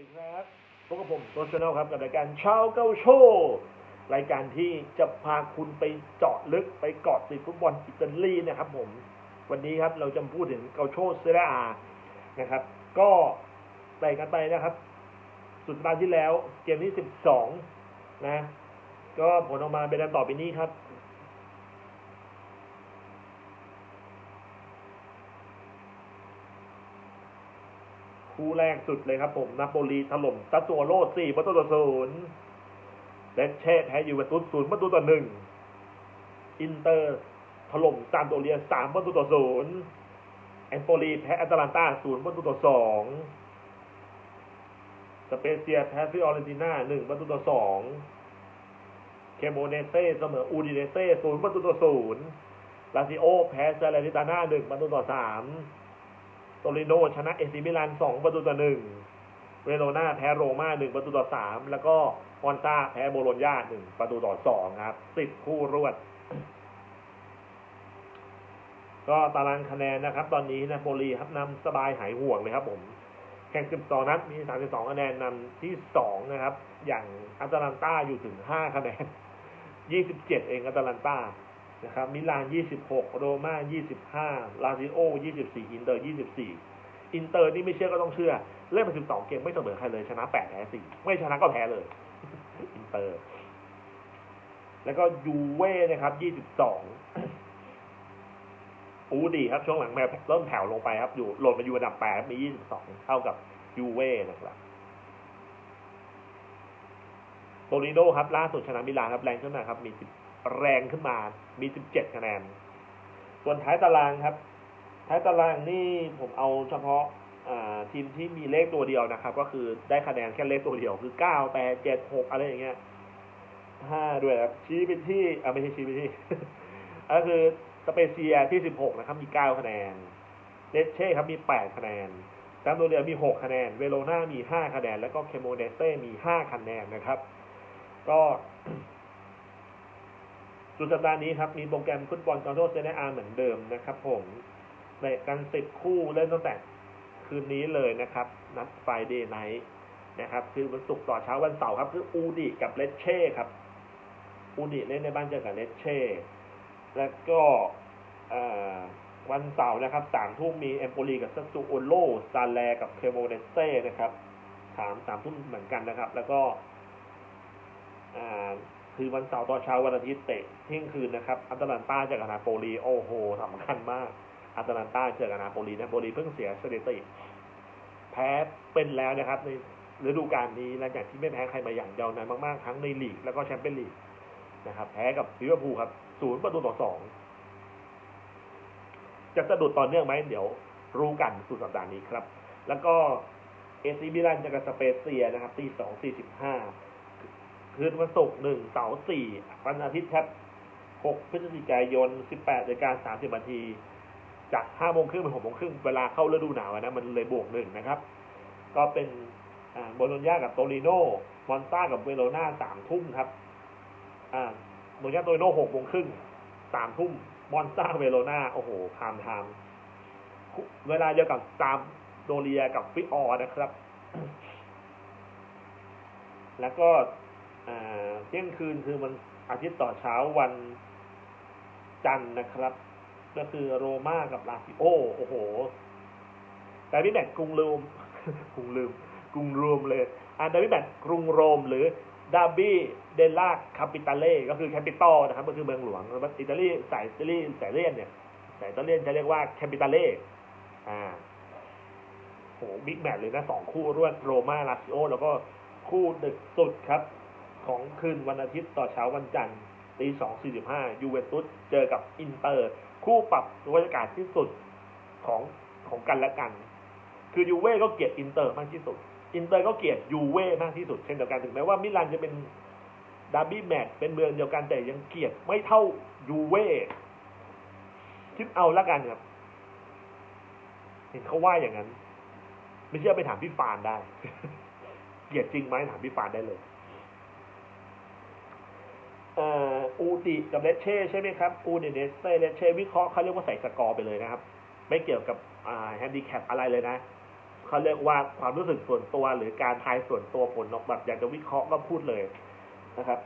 ดีครับพบกับผมโตชแนลครับกับรายการเช้าเก้าโชว์รายการที่จะพาคุณไปเจาะลึกไปเกาะติดฟุตบอลอิตาลีนะครับผม วันนี้ครับเราจะพูดถึงเกาโชเซเรียอานะครับ ก็ไปกันไปนะครับ สุดสัปดาห์ที่แล้วเกมที่สิบสองนะ ก็ผลออกมาเป็นดังต่อไปนี้ครับ คู่แรกสุดเลยครับผมนาโปลีถล่มซัสโซโลสี่ประตูต่อศูนย์เลนเช่แพ้ยูเวนตุสศูนย์ประตูต่อหนึ่งอินเตอร์ถล่มซามโดเรียสามประตูต่อศูนย์แอนโปลีแพ้แอตแลนตาศูนย์ประตูต่อสองสเปเซียแพ้ฟิออเรนติน่าหนึ่งประตูต่อสองเคโมเนเต้เสมออูดิเนเต้ศูนย์ประตูต่อศูนย์ลาซิโอแพ้เซเลนิตาน่าหนึ่งประตูต่อสาม โตริโนชนะเอซิมิลานสองประตูต่อหนึ่งเวโรนาแพ้โรม่าหนึ่งประตูต่อสามแล้วก็มอนซาแพ้โบโลญญาหนึ่งประตูต่อสองครับสิบคู่รวด ก็ตารางคะแนนนะครับ ตอนนี้นาโปลีครับนำสบายหายห่วงเลยครับ ผม แข่ง12นัดมี32คะแนนนำที่2นะครับ อย่างอัตแลนตาอยู่ถึง5คะแนน27เจ็ดเองอัตแลนตา นะครับมิลาน 26 โรม่า 25 ลาซิโอ 24 อินเตอร์ 24 อินเตอร์นี่ไม่เชื่อก็ต้องเชื่อ เล่นมา 12 เกมไม่เสมอใครเลย ชนะ 8 แพ้ 4 ไม่ชนะก็แพ้เลย อินเตอร์ แล้วก็ยูเว่นะครับ 22 อูดีครับช่วงหลังแมเริ่มแถวลงไปครับ อยู่หล่นมาอยู่อันดับ 8 มี 22 เท่ากับยูเว่นะครับโตริโนครับล่าสุดชนะมิลานครับแรงขึ้นมาครับมี10 แรงขึ้นมา มี 17 คะแนน ส่วนท้ายตารางครับ ท้ายตารางนี่ผมเอาเฉพาะทีมที่มีเลขตัวเดียวนะครับ ก็คือได้คะแนนแค่เลขตัวเดียวคือ9 8 7 6อะไรอย่างเงี้ย5ด้วยครับชี้ไปที่อ่าไม่ใช่ชี้ไปที่ก็คือสเปเซียที่16นะครับ มี9คะแนนเลเช่ครับมี8คะแนนซามโดเรียมี6คะแนน เวโรนามี5คะแนน แล้วก็เคโมเนเต้มี5คะแนนนะครับ ก็ สุดสัปดาห์นี้ครับมีโปรแกรมฟุตบอลกอนโทเซเนอาเหมือนเดิมนะครับ ผมในการติดคู่เล่นตั้งแต่คืนนี้เลยนะครับ นัดไฟเดย์ไนท์นะครับ คือวันศุกร์ต่อเช้าวันเสาร์ครับ คืออูดิกับเลเช่ครับ อูดิเล่นในบ้านเจอกับเลเช่แล้วก็วันเสาร์นะครับสามทุ่มมีเอมโปลีกับซัสซูโอโลซาแลกับเคโมเนเซ่นะครับสามสามทุ่มเหมือนกันนะครับ แล้วก็ คือวันเสาร์ตอนเช้าวันอาทิตย์เตะเที่ยงคืนนะครับอัตแลนตาเจอกับนาโปลีโอ้โหสำคัญมากอัตแลนตาเจอกับนาโปลีนาโปลีเพิ่งเสียสถิติแพ้เป็นแล้วนะครับในฤดูกาลนี้หลังจากที่ไม่แพ้ใครมาอย่างยาวนานมากๆ ทั้งในลีกแล้วก็แชมเปี้ยนลีกนะครับ แพ้กับลิเวอร์พูลครับศูนย์ประตูต่อสองจะสะดุดต่อเนื่องไหมเดี๋ยวรู้กันสุดสัปดาห์นี้ครับ แล้วก็เอซีมิลานจะกับสเปเซียนะครับตีสองสี่สิบห้า คืนวันศุกร์หนึ่งเสาร์สี่วันอาทิตย์ครับหกพฤศจิกายนสิบแปดนาฬิกาสามสิบนาที จากห้าโมงครึ่งเป็นหกโมงครึ่งเวลาเข้าฤดูหนาวนะมันเลยบวกหนึ่งนะครับ ก็เป็นโบโลญญากับโตริโนมอนซากับเวโรนาสามทุ่มครับโบโลญญาโตริโนหกโมงครึ่งสามทุ่มมอนซาเวโรนาโอ้โหพามไทม์เวลาเดียวกับซามโดเรียกับฟิออนะครับ แล้วก็ เที่ยงคืนคือมันอาทิตย์ต่อเช้าวันจันทร์นะครับ ก็คือโรม่ากับลาซิโอโอ้โห แต่พี่แบกกรุงลืมกรุงลืมกรุงรวมเลยอ่าดาวิแบกกรุงโรมหรือดาบี้เดลาคาปิตาเล่ก็คือแคปิตอลนะครับ ก็คือเมืองหลวงอิตาลีสายอิตาลีสายเลียนเนี่ยสายอิตาเลียนจะเรียกว่าแคปิตาเล่อ่าโหบิ๊กแมตช์เลยนะสองคู่รวดโรม่าลาซิโอแล้วก็คู่ดึกสุดครับ ของคืนวันอาทิตย์ต่อเช้าวันจันทร์ตีสองสี่สิบห้ายูเวนตุสเจอกับอินเตอร์ คู่ปรับบรรยากาศที่สุดของของกันและกัน คือยูเว่ก็เกลียดอินเตอร์มากที่สุด อินเตอร์ก็เกลียดยูเว่มากที่สุดเช่นเดียวกันถึงแม้ว่ามิลานจะเป็นดาร์บี้แมตช์เป็นเมืองเดียวกันแต่ยังเกลียดไม่เท่ายูเว่คิดเอาละกันครับ เห็นเขาว่าอย่างนั้น ไม่เชื่อไปถามพี่ฟานได้ เกลียดจริงไหมถามพี่ฟานได้เลย อูติกับเลเช่ใช่ไหมครับอูดิเนเตเลเช่วิเคราะห์เขาเรียกว่าใส่สกอร์ไปเลยนะครับ ไม่เกี่ยวกับแฮนดิแคปอะไรเลยนะเขาเรียกว่าความรู้สึกส่วนตัวหรือการทายส่วนตัวผลออกแบบอยากจะวิเคราะห์ก็พูดเลยนะครับ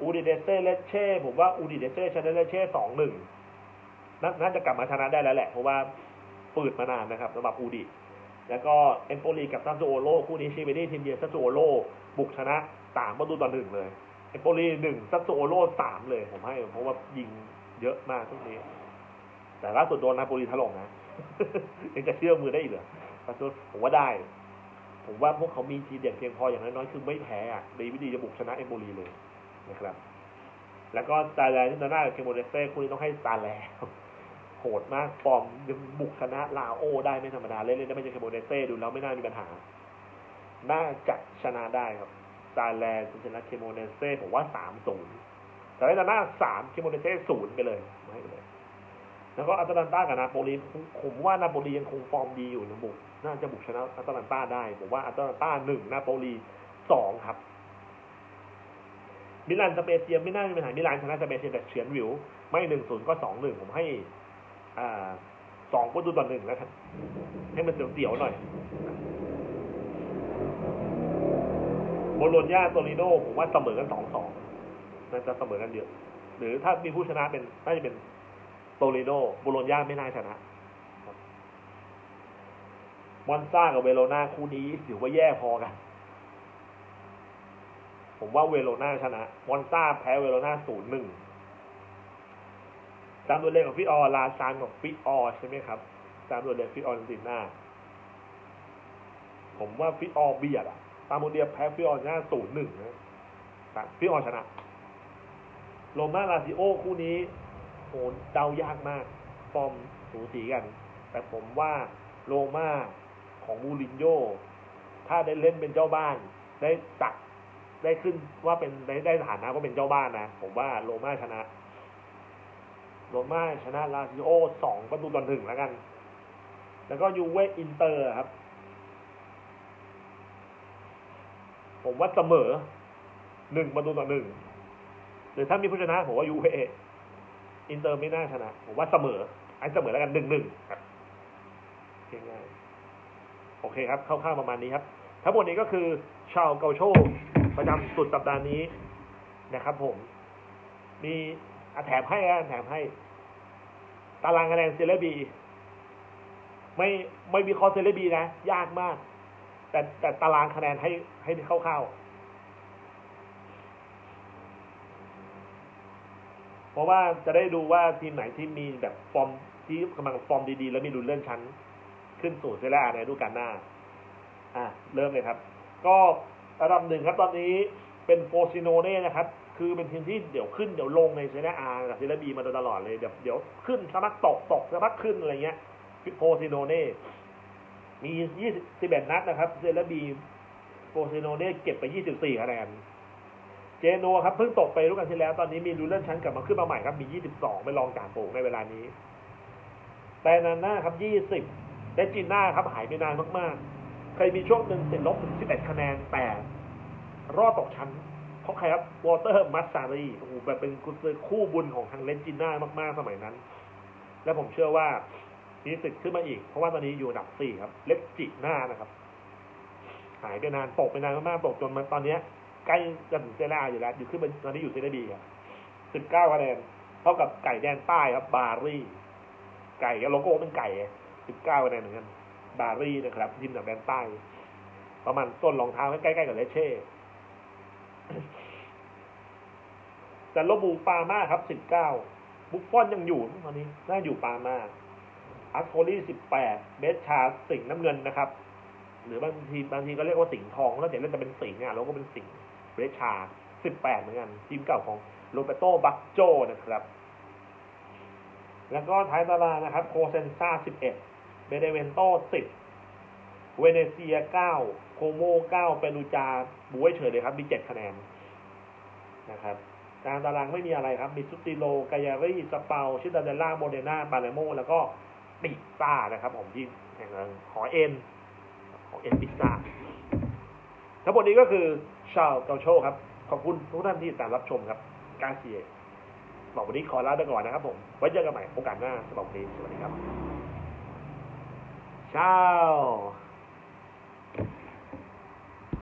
อูดิเดเซ่เลเช่ผมว่าอูดิเดเซ่ชนะเลเช่สองหนึ่งน่าจะกลับมาชนะได้แล้วแหละ เพราะว่าปืดมานานนะครับสำหรับอูดิแล้วก็เอมโปลีกับซัมซูโอโลคู่นี้ชีเวนี่ทีมเยือนซัมซูโอโลบุกชนะสามประตูต่อหนึ่งเลย เอมโปลีหนึ่งซัมซูโอโลสามเลยผมให้ เพราะว่ายิงเยอะมากทุกนี้ แต่ล่าสุดโดนนาโปลีถล่มนะยังจะเชื่อมือได้อีกเหรอปัจจุบันผมว่าได้ ผมว่าพวกเขามีทีเด็ดเพียงพออย่างน้อยๆคือไม่แพ้อะเดวิดีจะบุกชนะเอมโปลีเลยนะครับ แล้วก็ตาแลนที่หน้ากับเคมโมเดเซ่คู่นี้ต้องให้ตาแลโหดมากฟอร์มยังบุกชนะลาโอ ได้ไม่ธรรมดาเล่นๆได้ไม่ใช่เคมโมเดเซ่ดูแล้วไม่น่ามีปัญหา น่าจะชนะได้ครับ ตาแลจะชนะเคมโมเดเซ่ผมว่าสามศูนย์แต่ได้หน้าสามเคมโมเดเซ่ศูนย์ไปเลยไม่เลย แล้วก็อัตแลนตากับนาโปลีผมว่านาโปลียังคงฟอร์มดีอยู่นะบุกน่าจะบุกชนะอัตแลนตาได้ผมว่าอัตแลนตาหนึ่งนาโปลีสองครับ มิลานสเปเซียไม่น่ามีปัญหามิลานชนะสเปเซียแต่เฉือนวิว ไม่หนึ่งศูนย์ก็สองหนึ่งผมให้อ่าสองประตูต่อหนึ่งแล้วครับให้มันเสียวๆหน่อย บโลญญาโตริโนผมว่าเสมอกันสองสองน่าจะเสมอกันเยอะหรือถ้ามีผู้ชนะเป็นน่าจะเป็นโตริโนโบโลญญาไม่น่าชนะมอนซ่ากับเวโรนาคู่นี้ถือว่าแย่พอกัน ผมว่าเวโรนาชนะ มอนซ่าแพ้เวโรนาศูนย์หนึ่งตามตัวเลขของพี่ออลาซานกับพี่ออใช่ไหมครับ ตามตัวเลขพี่ออลินติน่าผมว่าพี่ออเบียดอะามโมเดียแพ้พี่ออหน้าศูนย์หนึ่งนะพี่ออชนะ โรม่าลาซิโอคู่นี้โหเดายากมาก ฟอร์มสูสีกัน แต่ผมว่าโรม่าของมูรินโญ่ถ้าได้เล่นเป็นเจ้าบ้าน ได้ตักได้ขึ้นว่าเป็นได้ได้ฐานะว่าเป็นเจ้าบ้านนะ ผมว่าโรม่าชนะ โรม่าชนะลาซิโอสองประตูต่อหนึ่งแล้วกัน แล้วก็ยูเวอินเตอร์ครับ ผมว่าเสมอหนึ่งประตูต่อหนึ่งหรือถ้ามีผู้ชนะผมว่ายูเวอินเตอร์ไม่น่าชนะ ผมว่าเสมอ ไอ้เสมอแล้วกันหนึ่งหนึ่งครับง่ายๆโอเคครับคร่าวๆประมาณนี้ครับ ทั้งหมดนี้ก็คือชาวเกาโชประจำสุดสัปดาห์นี้นะครับ ผม มีอาแถมให้อะแถมให้ ตารางคะแนนเซเลบีไม่ไม่มีคอเซเลบีนะ ยากมาก แต่แต่ตารางคะแนนให้ให้คร่าวๆเพราะว่าจะได้ดูว่าทีมไหนที่มีแบบฟอร์มที่กำลังฟอร์มดีๆ แล้วมีลุ้นเลื่อนชั้น ขึ้นสู่เซเลอาในฤดูกาลหน้า อะเริ่มเลยครับ ก็ระดับหนึ่งครับตอนนี้เป็นโฟซิโนเน่นะครับ คือเป็นทีมที่เดี๋ยวขึ้นเดี๋ยวลงในเซเรียอากับเซเรียบีมาโดยตลอดเลยเดี๋ยวเดี๋ยวขึ้นสมักตกตกสมักขึ้นอะไรเงี้ยโฟซิโนเน่ มียี่สิบเอ็ดนัดนะครับเซเรียบีโฟซิโนเน่เก็บไปยี่สิบสี่คะแนนเจโนครับเพิ่งตกไปรู้กันที่แล้ว ตอนนี้มีรูเลื่อนชั้นกลับมาขึ้นมาใหม่ครับ มียี่สิบสองไปลองจ่าโปงในเวลานี้ แต่นันหน้าครับยี่สิบเดจิน่าครับหายไปนานมากๆ เคยมีช่วงหนึ่งติดลบถึงสิบเอ็ดคะแนน แต่ รอดตกชั้น เพราะใครครับ วอเตอร์มัสซารีโอ้โหแบบเป็นกุญซือคู่บุญของทางเลนจิน่ามากๆ สมัยนั้น และผมเชื่อว่า มีสิทธิ์ขึ้นมาอีก เพราะว่าตอนนี้อยู่อันดับสี่ครับ เลนจิน่านะครับ หายไปนานตกไปนานมากๆตกจนมันตอนเนี้ยใกล้จะถึงเซราอยู่แล้ว อยู่ขึ้นมาตอนนี้อยู่เซราบีครับสิบเก้าคะแนนเท่ากับไก่แดนใต้ครับ บารี่ ไก่โลโก้เป็นไก่สิบเก้าคะแนนเหมือนกันบารี่นะครับทีมจากแดนใต้ ประมาณต้นรองเท้าใกล้ๆกับเลเช่แต่ลบูปามาครับสิบเก้าบุฟฟอนยังอยู่ตอนนี้น่าอยู่ปามา อัสโคลี่สิบแปดเบสชาสิงน้ำเงินนะครับ หรือบางทีบางทีก็เรียกว่าสิงทองแล้วแต่เล่นจะเป็นสิงอะแล้วก็เป็นสิงเบสชาสิบแปดเหมือนกันทีมเก่าของโรเบโตบักโจนะครับ แล้วก็ท้ายตารางนะครับ โคเซนซาสิบเอ็ดเบเดเวนโตสิบเวเนเซียเก้าโคโมเก้าเปรูจาบุ้ยเฉยเลยครับ มีเจ็ดคะแนนนะครับกางตารางไม่มีอะไรครับ มีซุติโล กายารีสเปา ชิดาเดล่า โมเดนาปาเลโม แล้วก็ ซ่านะครับผมที่แห่งหอเอ็นหอเอ็นปิซ่าทั้งหมดนี้ก็คือชาวเกาโชครับ ขอบคุณทุกท่านที่ติดตามรับชมครับกาเซียบอกวันนี้ขอลาไปก่อนนะครับผมไว้เจอกันใหม่โอกาสหน้าสำหรับวันนี้สวัสดีครับชาว